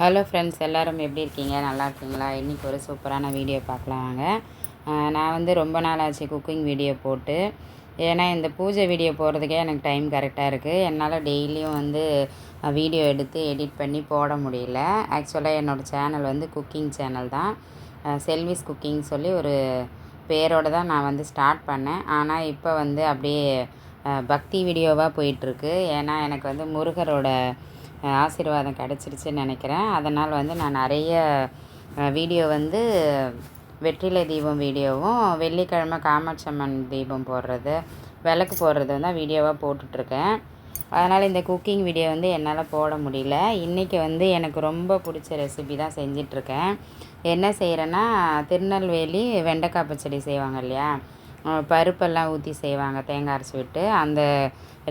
Hello friends எல்லோரும் எப்படி இருக்கீங்க? நல்லா இருக்கீங்களா? இன்றைக்கி ஒரு சூப்பரான வீடியோ பார்க்கலாம் வாங்க. நான் வந்து ரொம்ப நாள் ஆச்சு குக்கிங் வீடியோ போட்டு. ஏன்னா இந்த பூஜை வீடியோ போடுறதுக்கே எனக்கு டைம் கரெக்டாக இருக்குது என்னால் டெய்லியும் வந்து வீடியோ எடுத்து எடிட் பண்ணி போட முடியல. ஆக்சுவலாக என்னோடய சேனல் வந்து குக்கிங் சேனல் தான். செல்விஸ் குக்கிங் சொல்லி ஒரு பேரோடு தான் நான் வந்து ஸ்டார்ட் பண்ணேன். ஆனால் இப்போ வந்து அப்படியே பக்தி வீடியோவாக போயிட்டுருக்கு ஏன்னா எனக்கு வந்து முருகரோட ஆசீர்வாதம் கிடச்சிருச்சுன்னு நினைக்கிறேன். அதனால் வந்து நான் நிறைய வீடியோ வந்து வெற்றிலை தீபம் வீடியோவும் வெள்ளிக்கிழமை காமாட்சி அம்மன் தீபம் போடுறது விளக்கு போடுறது தான் வீடியோவாக போட்டுட்ருக்கேன். அதனால் இந்த குக்கிங் வீடியோ வந்து என்னால் போட முடியல. இன்றைக்கி வந்து எனக்கு ரொம்ப பிடிச்ச ரெசிபி தான் செஞ்சிட்ருக்கேன். என்ன செய்கிறேன்னா திருநெல்வேலி வெண்டைக்காய் பச்சடி செய்வாங்க இல்லையா? பருப்பெல்லாம் ஊற்றி செய்வாங்க தேங்காய் அரைச்சி விட்டு. அந்த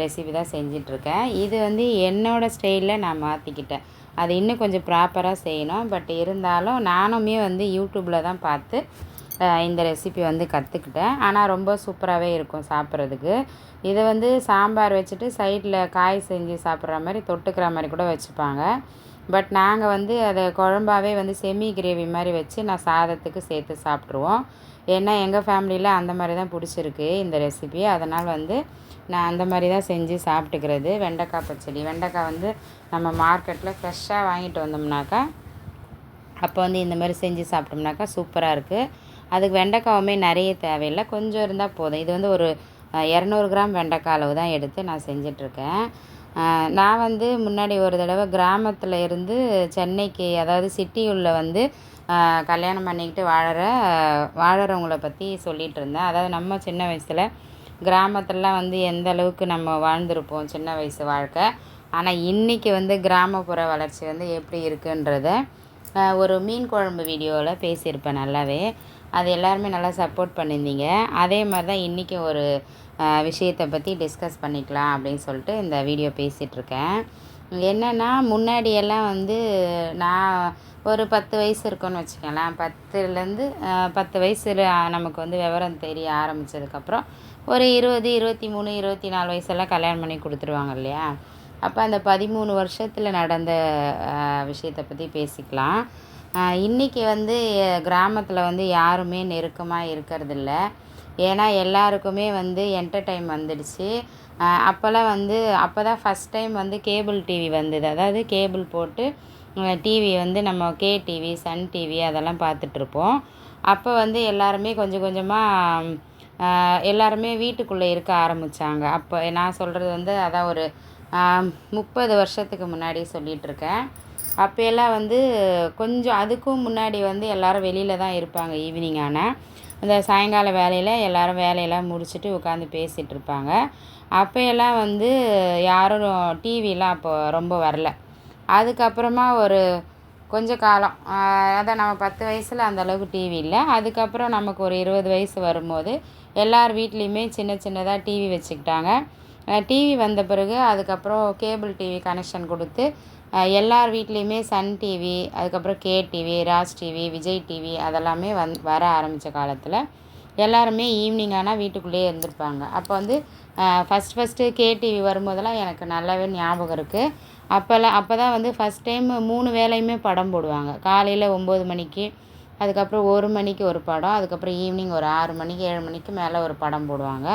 ரெசிபி தான் செஞ்சிட்ருக்கேன். இது வந்து என்னோடய ஸ்டைலில் நான் மாற்றிக்கிட்டேன் அது இன்னும் கொஞ்சம் ப்ராப்பராக செய்யணும். பட் இருந்தாலும் நானுமே வந்து யூடியூப்பில் தான் பார்த்து இந்த ரெசிபி வந்து கற்றுக்கிட்டேன் ஆனால் ரொம்ப சூப்பராகவே இருக்கும் சாப்பிட்றதுக்கு. இதை வந்து சாம்பார் வச்சுட்டு சைடில் காய் செஞ்சு சாப்பிட்ற மாதிரி தொட்டுக்கிற மாதிரி கூட வச்சுப்பாங்க. பட் நாங்கள் வந்து அதை குழம்பாவே வந்து செமி கிரேவி மாதிரி வச்சு நான் சாதத்துக்கு சேர்த்து சாப்பிட்ருவோம் ஏன்னா எங்கள் ஃபேமிலியில் அந்த மாதிரி தான் பிடிச்சிருக்கு இந்த ரெசிபி அதனால் வந்து நான் அந்த மாதிரி தான் செஞ்சு சாப்பிட்டுக்கிறது. வெண்டைக்காய் பச்சடி. வெண்டைக்காய் வந்து நம்ம மார்க்கெட்டில் ஃப்ரெஷ்ஷாக வாங்கிட்டு வந்தோம்னாக்கா அப்போ வந்து இந்த மாதிரி செஞ்சு சாப்பிட்டோம்னாக்கா சூப்பராக இருக்குது அதுக்கு வெண்டைக்காவுமே நிறைய தேவையில்லை. கொஞ்சம் இருந்தால் போதும். இது வந்து ஒரு இரநூறு கிராம் வெண்டைக்காய் அளவு தான் எடுத்து நான் செஞ்சிட்ருக்கேன் நான் வந்து முன்னாடி ஒரு தடவை கிராமத்தில் இருந்து சென்னைக்கு அதாவது சிட்டியுள்ள வந்து கல்யாணம் பண்ணிக்கிட்டு வாழற வாழறவங்கள பற்றி சொல்லிகிட்டு இருந்தேன். அதாவது நம்ம சின்ன வயசில் கிராமத்துலலாம் வந்து எந்த அளவுக்கு நம்ம வாழ்ந்திருப்போம் சின்ன வயசு வாழ்க்கை. ஆனால் இன்றைக்கி வந்து கிராமப்புற வளர்ச்சி வந்து எப்படி இருக்குன்றத ஒரு மீன் குழம்பு வீடியோவில் பேசியிருப்பேன் நல்லாவே. அது எல்லாருமே நல்லா சப்போர்ட் பண்ணியிருந்தீங்க. அதே மாதிரி தான் இன்றைக்கி ஒரு விஷயத்தை பற்றி டிஸ்கஸ் பண்ணிக்கலாம் அப்படின்னு சொல்லிட்டு இந்த வீடியோ பேசிகிட்ருக்கேன் என்னென்னா முன்னாடியெல்லாம் வந்து நான் ஒரு பத்து வயசு இருக்குன்னு வச்சுக்கலாம் பத்துலேருந்து பத்து வயசில் நமக்கு வந்து விவரம் தெரிய ஆரம்பித்ததுக்கப்புறம் ஒரு இருபது இருபத்தி மூணு இருபத்தி நாலு வயசெல்லாம் கல்யாணம் பண்ணி கொடுத்துருவாங்க இல்லையா? அப்போ அந்த பதிமூணு வருஷத்தில் நடந்த விஷயத்தை பற்றி பேசிக்கலாம். இன்றைக்கி இன்னைக்கு வந்து கிராமத்தில் வந்து யாருமே நெருக்கமாக இருக்கிறதில்ல. ஏன்னா எல்லாருக்குமே வந்து என்டர்டைன் வந்துடுச்சு. அப்போல்லாம் வந்து அப்போ தான் ஃபஸ்ட் டைம் வந்து கேபிள் டிவி வந்தது. அதாவது கேபிள் போட்டு டிவி வந்து நம்ம கே டிவி சன் டிவி அதெல்லாம் பார்த்துட்ருப்போம். அப்போ வந்து எல்லாருமே கொஞ்சம் கொஞ்சமாக எல்லாருமே வீட்டுக்குள்ளே இருக்க ஆரம்பித்தாங்க அப்போ நான் சொல்கிறது வந்து அதான் ஒரு முப்பது வருஷத்துக்கு முன்னாடி சொல்லிகிட்ருக்கேன் அப்போயெல்லாம் வந்து கொஞ்சம் அதுக்கும் முன்னாடி வந்து எல்லோரும் வெளியில் தான் இருப்பாங்க ஈவினிங் ஆனால் இந்த சாயங்கால வேலையில் எல்லோரும் வேலையெல்லாம் முடிச்சுட்டு உட்காந்து பேசிகிட்டு இருப்பாங்க அப்போயெல்லாம் வந்து யாரும் டிவிலாம் அப்போ ரொம்ப வரல. அதுக்கப்புறமா ஒரு கொஞ்ச காலம். அதான் நம்ம பத்து வயசில் அந்தளவுக்கு டிவி இல்லை. அதுக்கப்புறம் நமக்கு ஒரு இருபது வயசு வரும்போது எல்லார் வீட்லேயுமே சின்ன சின்னதாக டிவி வச்சுக்கிட்டாங்க. டிவி வந்த பிறகு அதுக்கப்புறம் கேபிள் டிவி கனெக்ஷன் கொடுத்து எல்லார் வீட்லேயுமே சன் டிவி அதுக்கப்புறம் K TV Raj TV Vijay TV அதெல்லாமே வந் வர ஆரம்பித்த காலத்தில் எல்லாருமே ஈவினிங் ஆனால் வீட்டுக்குள்ளேயே இருந்திருப்பாங்க. அப்போ வந்து ஃபஸ்ட் ஃபஸ்ட்டு கே டிவி வரும்போதெல்லாம் எனக்கு நல்லாவே ஞாபகம் இருக்குது அப்போல்லாம் அப்போ தான் வந்து ஃபஸ்ட் டைம் மூணு வேளையுமே படம் போடுவாங்க. காலையில் ஒம்பது மணிக்கு அதுக்கப்புறம் ஒரு மணிக்கு ஒரு படம் அதுக்கப்புறம் ஈவினிங் ஒரு ஆறு மணிக்கு ஏழு மணிக்கு மேலே ஒரு படம் போடுவாங்க.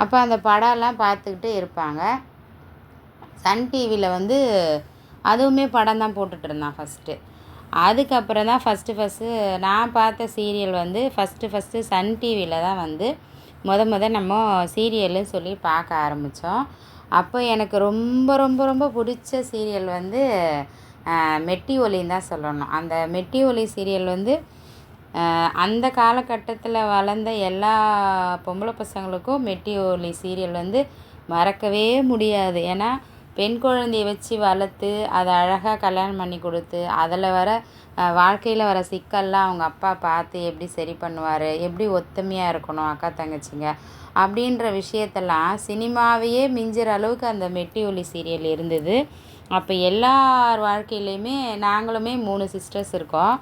அப்போ அந்த படம்லாம் பார்த்துக்கிட்டு இருப்பாங்க. சன் டிவியில் வந்து அதுவுமே படம் தான் போட்டுட்டு இருந்தான் ஃபஸ்ட்டு அதுக்கப்புறம் தான் ஃபஸ்ட்டு ஃபஸ்ட்டு நான் பார்த்த சீரியல் வந்து ஃபஸ்ட்டு ஃபஸ்ட்டு சன் டிவியில் தான் வந்து முத முத நம்ம சீரியல்னு சொல்லி பார்க்க ஆரம்பித்தோம் அப்போ எனக்கு ரொம்ப ரொம்ப ரொம்ப பிடிச்ச சீரியல் வந்து மெட்டி ஒலின்னு தான் சொல்லணும். அந்த மெட்டி ஒலி சீரியல் வந்து அந்த காலகட்டத்தில் வளர்ந்த எல்லா பொம்பளை பசங்களுக்கும் மெட்டி ஒலி சீரியல் வந்து மறக்கவே முடியாது. ஏன்னா பெண் குழந்தையை வச்சு வளர்த்து அதை அழகாக கல்யாணம் பண்ணி கொடுத்து அதில் வர வாழ்க்கையில் வர சிக்கல்லாம் அவங்க அப்பா பார்த்து எப்படி சரி பண்ணுவார் எப்படி ஒத்துமையாக இருக்கணும் அக்கா தங்கச்சிங்க அப்படின்ற விஷயத்தெல்லாம் சினிமாவையே மிஞ்சிற அளவுக்கு அந்த மெட்டி ஒலி சீரியல் இருந்தது. அப்போ எல்லார் வாழ்க்கையிலையுமே நாங்களுமே மூணு சிஸ்டர்ஸ் இருக்கோம்.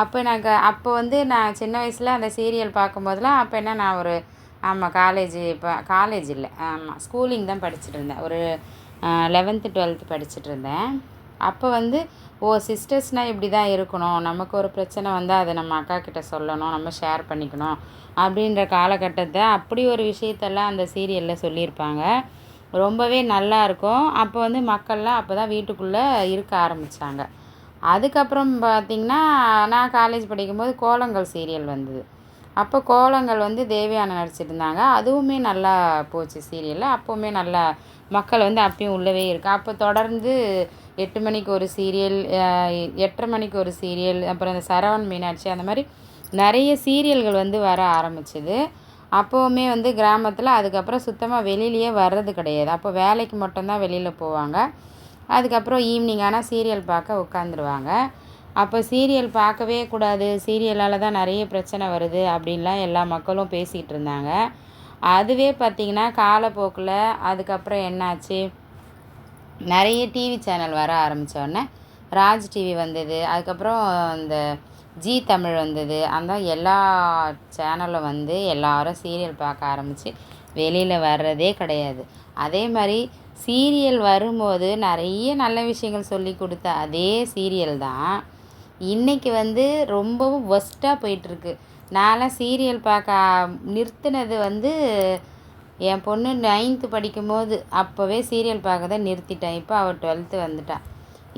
அப்போ நாங்கள் அப்போ வந்து நான் சின்ன வயசில் அந்த சீரியல் பார்க்கும்போதெல்லாம் அப்போ என்ன நான் ஒரு ஆமாம் காலேஜ் இப்போ காலேஜ் இல்லை ஆமாம் ஸ்கூலிங் தான் படிச்சுட்டு இருந்தேன். ஒரு லெவன்த்து டுவெல்த்து படிச்சுட்டு இருந்தேன். அப்போ வந்து ஓ சிஸ்டர்ஸ்னால் இப்படி தான் இருக்கணும். நமக்கு ஒரு பிரச்சனை வந்தால் அதை நம்ம அக்கா கிட்ட சொல்லணும் நம்ம ஷேர் பண்ணிக்கணும் அப்படின்ற காலகட்டத்தை அப்படி ஒரு விஷயத்தெல்லாம் அந்த சீரியலில் சொல்லியிருப்பாங்க. ரொம்பவே நல்லா இருக்கும். அப்போ வந்து மக்கள்லாம் அப்போ தான் வீட்டுக்குள்ளே இருக்க ஆரம்பித்தாங்க அதுக்கப்புறம் பார்த்திங்கன்னா நான் காலேஜ் படிக்கும்போது கோலங்கள் சீரியல் வந்தது. அப்போ கோலங்கள் வந்து தேவயானை நடிச்சிட்டுருந்தாங்க அதுவுமே நல்லா போச்சு சீரியலில் அப்போவுமே நல்லா மக்கள் வந்து அப்பயும் உள்ளவே இருக்கா. அப்போ தொடர்ந்து எட்டு மணிக்கு ஒரு சீரியல் எட்டரை மணிக்கு ஒரு சீரியல் அப்புறம் இந்த சரவண் மீனாட்சி அந்த மாதிரி நிறைய சீரியல்கள் வந்து வர ஆரம்பிச்சிது. அப்போவுமே வந்து கிராமத்தில் அதுக்கப்புறம் சுத்தமாக வெளியிலேயே வர்றது கிடையாது. அப்போ வேலைக்கு மட்டும்தான் வெளியில் போவாங்க. அதுக்கப்புறம் ஈவினிங் ஆனால் சீரியல் பார்க்க உட்காந்துருவாங்க. அப்போ சீரியல் பார்க்கவே கூடாது. சீரியலால் தான் நிறைய பிரச்சனை வருது அப்படின்லாம் எல்லா மக்களும் பேசிகிட்டு இருந்தாங்க. அதுவே பார்த்திங்கன்னா காலப்போக்கில் அதுக்கப்புறம் என்னாச்சு? நிறைய டிவி சேனல் வர ஆரம்பித்தோடனே ராஜ் டிவி வந்தது. அதுக்கப்புறம் இந்த ஜி தமிழ் வந்தது. அந்த எல்லா சேனலும் வந்து எல்லாரும் சீரியல் பார்க்க ஆரம்பித்து வெளியில் வர்றதே கிடையாது. அதே மாதிரி சீரியல் வரும்போது நிறைய நல்ல விஷயங்கள் சொல்லி கொடுத்த அதே சீரியல் தான். இன்றைக்கி வந்து ரொம்பவும் ஒஸ்ட்டாக போயிட்டுருக்கு. நான்லாம் சீரியல் பார்க்க நிறுத்தினது வந்து என் பொண்ணு நைன்த்து படிக்கும்போது அப்போவே சீரியல் பார்க்கறத நிறுத்திட்டேன். இப்போ அவள் டுவெல்த்து வந்துட்டாள்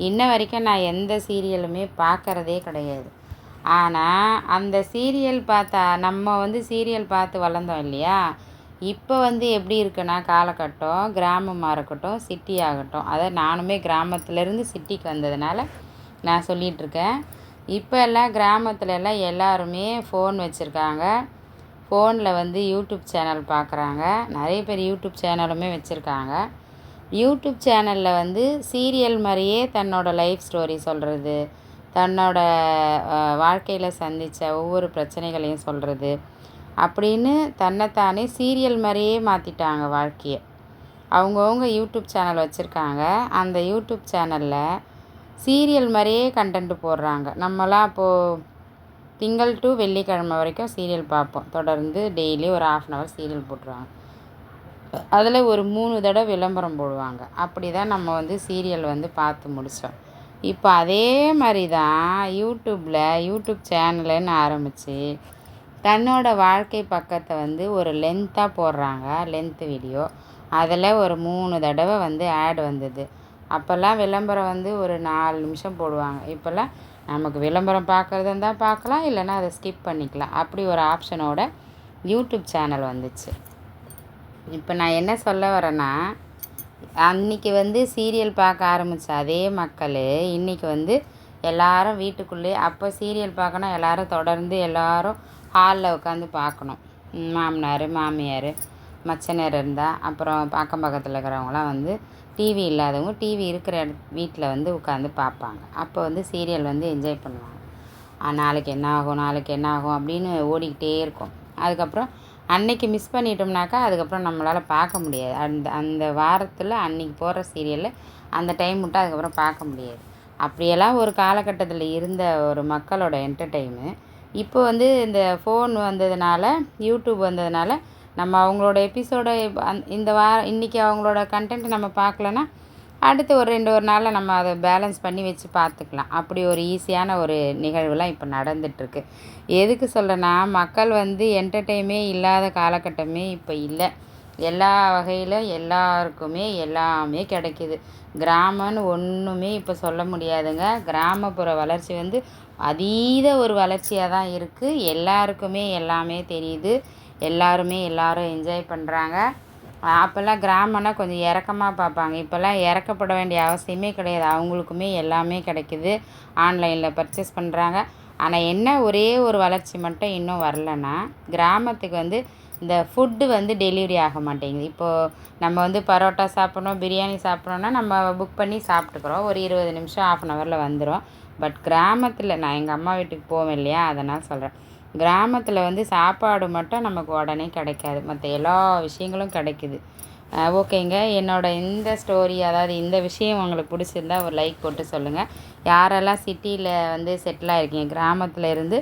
இன்ன வரைக்கும் நான் எந்த சீரியலுமே பார்க்கறதே கிடையாது. ஆனால் அந்த சீரியல் பார்த்தா நம்ம வந்து சீரியல் பார்த்து வளர்ந்தோம் இல்லையா? இப்போ வந்து எப்படி இருக்குன்னா காலகட்டம் கிராமமாக இருக்கட்டும் சிட்டி ஆகட்டும் அதை நானுமே கிராமத்துலேருந்து சிட்டிக்கு வந்ததுனால நான் சொல்லிகிட்ருக்கேன் இப்போ எல்லாம் கிராமத்தில் எல்லாம் எல்லாருமே ஃபோன் வச்சுருக்காங்க. ஃபோனில் வந்து யூடியூப் சேனல் பார்க்குறாங்க. நிறைய பேர் யூடியூப் சேனலுமே வச்சுருக்காங்க. யூடியூப் சேனலில் வந்து சீரியல் மாதிரியே தன்னோட லைஃப் ஸ்டோரி சொல்கிறது தன்னோட வாழ்க்கையில் சந்தித்த ஒவ்வொரு பிரச்சனைகளையும் சொல்கிறது அப்படின்னு தன்னைத்தானே சீரியல் மாதிரியே மாற்றிட்டாங்க வாழ்க்கையை. அவங்கவுங்க யூடியூப் சேனல் வச்சுருக்காங்க. அந்த யூடியூப் சேனலில் சீரியல் மாதிரியே கண்டென்ட் போடுறாங்க. நம்மலாம் அப்போது திங்கள் டு வெள்ளிக்கிழமை வரைக்கும் சீரியல் பார்ப்போம். தொடர்ந்து டெய்லி ஒரு ஆஃப் அன் ஹவர் சீரியல் போட்டுருவாங்க. அதில் ஒரு மூணு தடவை விளம்பரம் போடுவாங்க. அப்படி தான் நம்ம வந்து சீரியல் வந்து பார்த்து முடித்தோம் இப்போ அதே மாதிரி தான் யூடியூப்பில் யூடியூப் சேனலுன்னு ஆரம்பித்து தன்னோட வாழ்க்கை பக்கத்தை வந்து ஒரு லென்த்தாக போடுறாங்க லென்த்து வீடியோ அதில் ஒரு மூணு தடவை வந்து ஆட் வந்தது. அப்போல்லாம் விளம்பரம் வந்து ஒரு நாலு நிமிஷம் போடுவாங்க. இப்போல்லாம் நமக்கு விளம்பரம் பார்க்குறது இருந்தால் பார்க்கலாம் இல்லைன்னா அதை ஸ்கிப் பண்ணிக்கலாம். அப்படி ஒரு ஆப்ஷனோட யூடியூப் சேனல் வந்துச்சு. இப்போ நான் என்ன சொல்ல வரேன்னா அன்றைக்கி வந்து சீரியல் பார்க்க ஆரம்பித்த அதே மக்கள் இன்றைக்கி வந்து எல்லாரும் வீட்டுக்குள்ளேயே அப்போ சீரியல் பார்க்கணும் எல்லாரும் தொடர்ந்து எல்லாரும் ஹாலில் உட்காந்து பார்க்கணும். மாமனார் மாமியார் மச்சனர் இருந்தால் அப்புறம் பக்கம் பக்கத்தில் இருக்கிறவங்களாம் வந்து டிவி இல்லாதவங்க டிவி இருக்கிற இட வீட்டில் வந்து உட்காந்து பார்ப்பாங்க. அப்போ வந்து சீரியல் வந்து என்ஜாய் பண்ணுவாங்க. நாளைக்கு என்ன ஆகும் நாளைக்கு என்ன ஆகும் அப்படின்னு ஓடிக்கிட்டே இருக்கும். அதுக்கப்புறம் அன்னைக்கு மிஸ் பண்ணிட்டோம்னாக்கா அதுக்கப்புறம் நம்மளால் பார்க்க முடியாது. அந்த அந்த வாரத்தில் அன்றைக்கி போடுற சீரியலில் அந்த டைம் விட்டு அதுக்கப்புறம் பார்க்க முடியாது. அப்படியெல்லாம் ஒரு காலகட்டத்தில் இருந்த ஒரு மக்களோட என்டர்டைமு இப்போ வந்து இந்த ஃபோன் வந்ததுனால யூடியூப் வந்ததுனால நம்ம அவங்களோட எபிசோடை அந் இந்த வார இன்றைக்கி அவங்களோட கண்டென்ட் நம்ம பார்க்கலன்னா அடுத்து ஒரு ரெண்டு ஒரு நாளில் நம்ம அதை பேலன்ஸ் பண்ணி வச்சு பார்த்துக்கலாம். அப்படி ஒரு ஈஸியான ஒரு நிகழ்வுலாம் இப்போ நடந்துகிட்ருக்கு எதுக்கு சொல்கிறேன்னா மக்கள் வந்து என்டர்டெயிமே இல்லாத காலகட்டமே இப்போ இல்லை. எல்லா வகையில் எல்லாருக்குமே எல்லாமே கிடைக்கிது. கிராமம்னு ஒன்றுமே இப்போ சொல்ல முடியாதுங்க. கிராமப்புற வளர்ச்சி வந்து அதீத ஒரு வளர்ச்சியாக தான் இருக்குது எல்லாருக்குமே எல்லாமே தெரியுது. எல்லாருமே எல்லாரும் என்ஜாய் பண்ணுறாங்க அப்போல்லாம் கிராமம்னா கொஞ்சம் இறக்கமாக பார்ப்பாங்க. இப்போல்லாம் இறக்கப்பட வேண்டிய அவசியமே கிடையாது. அவங்களுக்குமே எல்லாமே கிடைக்குது. ஆன்லைனில் பர்ச்சேஸ் பண்ணுறாங்க ஆனால் என்ன ஒரே ஒரு வளர்ச்சி மட்டும் இன்னும் வரலன்னா கிராமத்துக்கு வந்து இந்த ஃபுட்டு வந்து டெலிவரி ஆக மாட்டேங்குது. இப்போது நம்ம வந்து பரோட்டா சாப்பிட்ணும் பிரியாணி சாப்பிட்ணுன்னா நம்ம புக் பண்ணி சாப்பிட்டுக்குறோம். ஒரு இருபது நிமிஷம் ஆஃப் அன் ஹவரில் வந்துடும் பட் கிராமத்தில் நான் எங்கள் அம்மா வீட்டுக்கு போவேன் இல்லையா? அதனால் சொல்கிறேன் கிராமத்தில் வந்து சாப்பாடு மட்டும் நமக்கு உடனே கிடைக்காது. மற்ற எல்லா விஷயங்களும் கிடைக்குது. ஓகேங்க. என்னோடய இந்த ஸ்டோரி அதாவது இந்த விஷயம் உங்களுக்கு பிடிச்சிருந்தா ஒரு லைக் போட்டு சொல்லுங்கள் யாரெல்லாம் சிட்டியில் வந்து செட்டில் ஆகிருக்கீங்க கிராமத்தில் இருந்து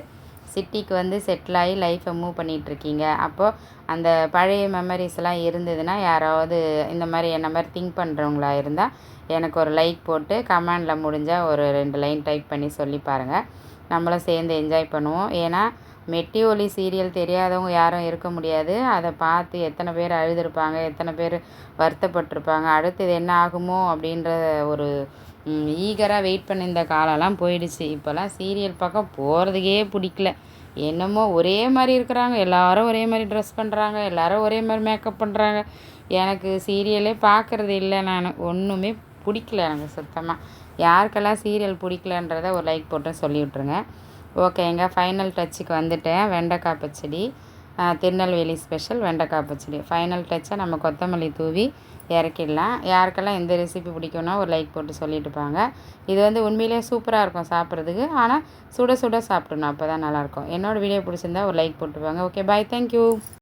சிட்டிக்கு வந்து செட்டில் ஆகி லைஃப்பை மூவ் பண்ணிகிட்ருக்கீங்க அப்போது அந்த பழைய மெமரிஸ்லாம் இருந்ததுன்னா யாராவது இந்த மாதிரி என்ன மாதிரி திங்க் பண்ணுறவங்களா இருந்தால் எனக்கு ஒரு லைக் போட்டு கமெண்டில் முடிஞ்சால் ஒரு ரெண்டு லைன் டைப் பண்ணி சொல்லி பாருங்கள் நம்மளும் சேர்ந்து என்ஜாய் பண்ணுவோம். ஏன்னா மெட்டி ஒலி சீரியல் தெரியாதவங்க யாரும் இருக்க முடியாது. அதை பார்த்து எத்தனை பேர் அழுதுருப்பாங்க எத்தனை பேர் வருத்தப்பட்டிருப்பாங்க அடுத்தது என்ன ஆகுமோ அப்படின்ற ஒரு ஈகராக வெயிட் பண்ணியிருந்த காலம்லாம் போயிடுச்சு. இப்போல்லாம் சீரியல் பக்கம் போகிறதுக்கே பிடிக்கல. என்னமோ ஒரே மாதிரி இருக்கிறாங்க எல்லாரும் ஒரே மாதிரி ட்ரெஸ் பண்ணுறாங்க எல்லாரும் ஒரே மாதிரி மேக்கப் பண்ணுறாங்க எனக்கு சீரியலே பார்க்குறது இல்லை நான். ஒன்றுமே பிடிக்கல எனக்கு சுத்தமாக யாருக்கெல்லாம் சீரியல் பிடிக்கலன்றத ஒரு லைக் போட்டு சொல்லி விட்ருங்க ஓகேங்க ஃபைனல் டச்சுக்கு வந்துட்டேன். வெண்டைக்காய் பச்சடி. திருநெல்வேலி ஸ்பெஷல் வெண்டைக்காய் பச்சடி. ஃபைனல் டச்சை நம்ம கொத்தமல்லி தூவி இறக்கிடலாம். யாருக்கெல்லாம் எந்த ரெசிபி பிடிக்கும்னா ஒரு லைக் போட்டு சொல்லிட்டுப்பாங்க இது வந்து உண்மையிலே சூப்பராக இருக்கும் சாப்பிட்றதுக்கு. ஆனால் சுட சுட சாப்பிடணும் அப்போ தான் நல்லாயிருக்கும் என்னோடய வீடியோ பிடிச்சிருந்தா ஒரு லைக் போட்டுப்பாங்க ஓகே பாய் தேங்க்யூ